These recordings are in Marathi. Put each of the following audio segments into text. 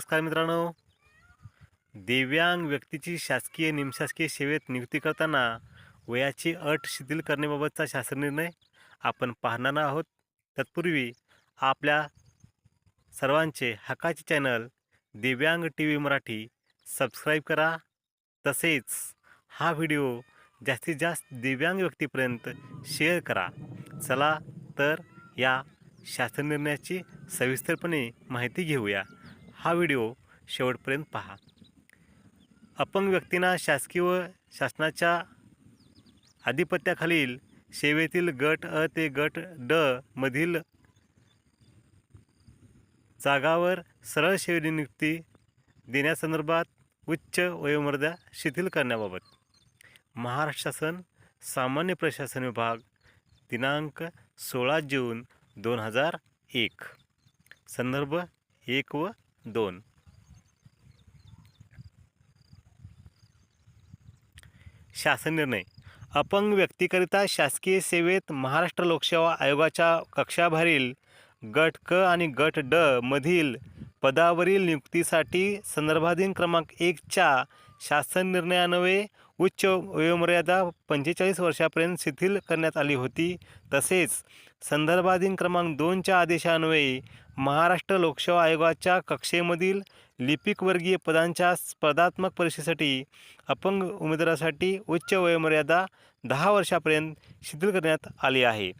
नमस्कार मित्रांनो. दिव्यांग व्यक्तीची शासकीय निमशासकीय सेवेत नियुक्ती करताना वयाची अट शिथिल करण्याबाबतचा शासन निर्णय आपण पाहणार आहोत. तत्पूर्वी आपल्या सर्वांचे हक्काचे channel Divyang T V Marathi subscribe करा. तसेच हा व्हिडिओ जास्तीत जास्त दिव्यांग व्यक्तीपर्यंत शेअर करा. चला तर या शासन निर्णयाची सविस्तरपणे माहिती घेऊया. हा व्हिडिओ शेवटपर्यंत पहा. अपंग व्यक्तींना शासकीय व शासनाच्या आधिपत्याखालील सेवेतील गट अ ते गट ड मधील जागावर सरळ सेवे नियुक्ती देण्यासंदर्भात उच्च वयोमर्यादा शिथिल करण्याबाबत. महाराष्ट्र शासन सामान्य प्रशासन विभाग दिनांक सोळा जून दोन हजार एक. संदर्भ एक व दोन. शासन निर्णय. अपंग व्यक्तीकरिता शासकीय सेवेत महाराष्ट्र लोकसेवा आयोगाच्या कक्षाभरील गट क आणि गट ड मधील पदावरील नियुक्तीसाठी संदर्भाधीन क्रमांक एकच्या शासन निर्णयान्वये उच्च वयोमर्यादा पंचेचाळीस वर्षापर्यंत शिथिल करण्यात आली होती. तसेच संदर्भाधीन क्रमांक दोनच्या आदेशान्वये महाराष्ट्र लोकसेवा आयोगाच्या कक्षेमधील लिपिकवर्गीय पदांच्या स्पर्धात्मक परीक्षेसाठी अपंग उमेदवारासाठी उच्च वयोमर्यादा दहा वर्षापर्यंत शिथिल करण्यात आली आहे.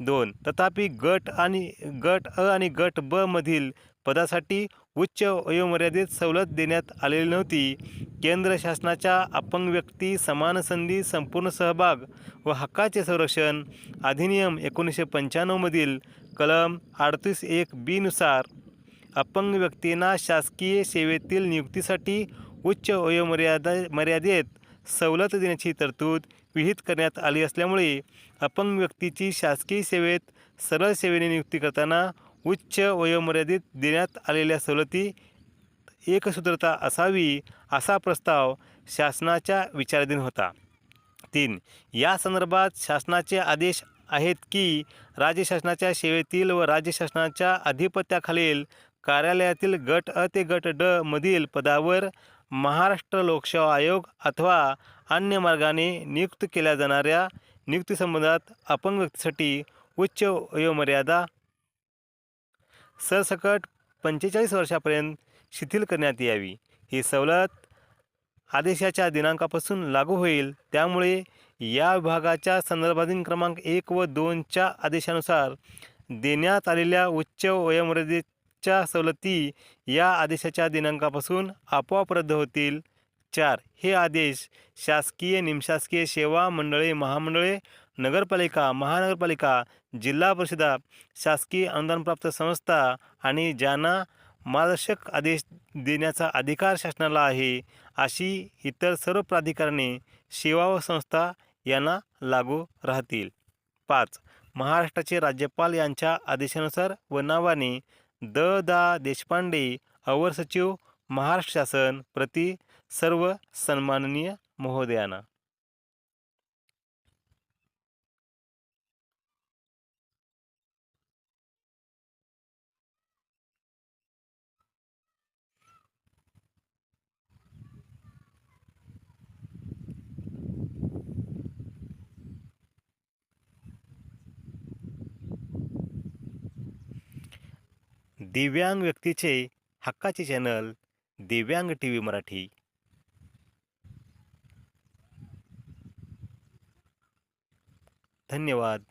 दोन तथापि गट आणि गट अ आणि गट ब मधील पदासाठी उच्च वयोमर्यादेत सवलत देण्यात आलेली नव्हती. केंद्र शासनाच्या अपंग व्यक्ती समान संधी संपूर्ण सहभाग व हक्काचे संरक्षण अधिनियम एकोणीसशे पंच्याण्णवमधील कलम अडतीस एक बीनुसार अपंग व्यक्तींना शासकीय सेवेतील नियुक्तीसाठी उच्च वयोमर्यादा मर्यादेत सवलत देण्याची तरतूद विहित करण्यात आली असल्यामुळे अपंग व्यक्तीची शासकीय सेवेत सरळ सेवेने नियुक्ती करताना उच्च वयोमर्यादित देण्यात आलेल्या सवलती एकसूत्रता असावी असा प्रस्ताव शासनाच्या विचाराधीन होता. तीन या संदर्भात शासनाचे आदेश आहेत की राज्य शासनाच्या सेवेतील व राज्य शासनाच्या अधिपत्याखालील कार्यालयातील गट अ ते गट ड मधील पदावर महाराष्ट्र लोकसेवा आयोग अथवा अन्य मार्गाने नियुक्त केल्या जाणाऱ्या नियुक्तीसंबंधात अपंग व्यक्तीसाठी उच्च वयोमर्यादा सरसकट पंचेचाळीस वर्षापर्यंत शिथिल करण्यात यावी. ही सवलत आदेशाच्या दिनांकापासून लागू होईल. त्यामुळे या विभागाच्या संदर्भाधीन क्रमांक एक व दोनच्या आदेशानुसार देण्यात आलेल्या उच्च वयोमर्यादेच्या सवलती या आदेशाच्या दिनांकापासून आपोआप रद्द होतील. चार हे आदेश शासकीय निमशासकीय सेवा मंडळे महामंडळे नगरपालिका महानगरपालिका जिल्हा परिषदा शासकीय अनुदानप्राप्त संस्था आणि ज्यांना मार्गदर्शक आदेश देण्याचा अधिकार शासनाला आहे अशी इतर सर्व प्राधिकरणे सेवा व संस्था यांना लागू राहतील. पाच महाराष्ट्राचे राज्यपाल यांच्या आदेशानुसार व नावाने द. दा. देशपांडे अवर सचिव महाराष्ट्र शासन प्रति सर्व सन्माननीय महोदयांना. दिव्यांग व्यक्तीचे हक्काचे channel Divyang T V Marathi. धन्यवाद.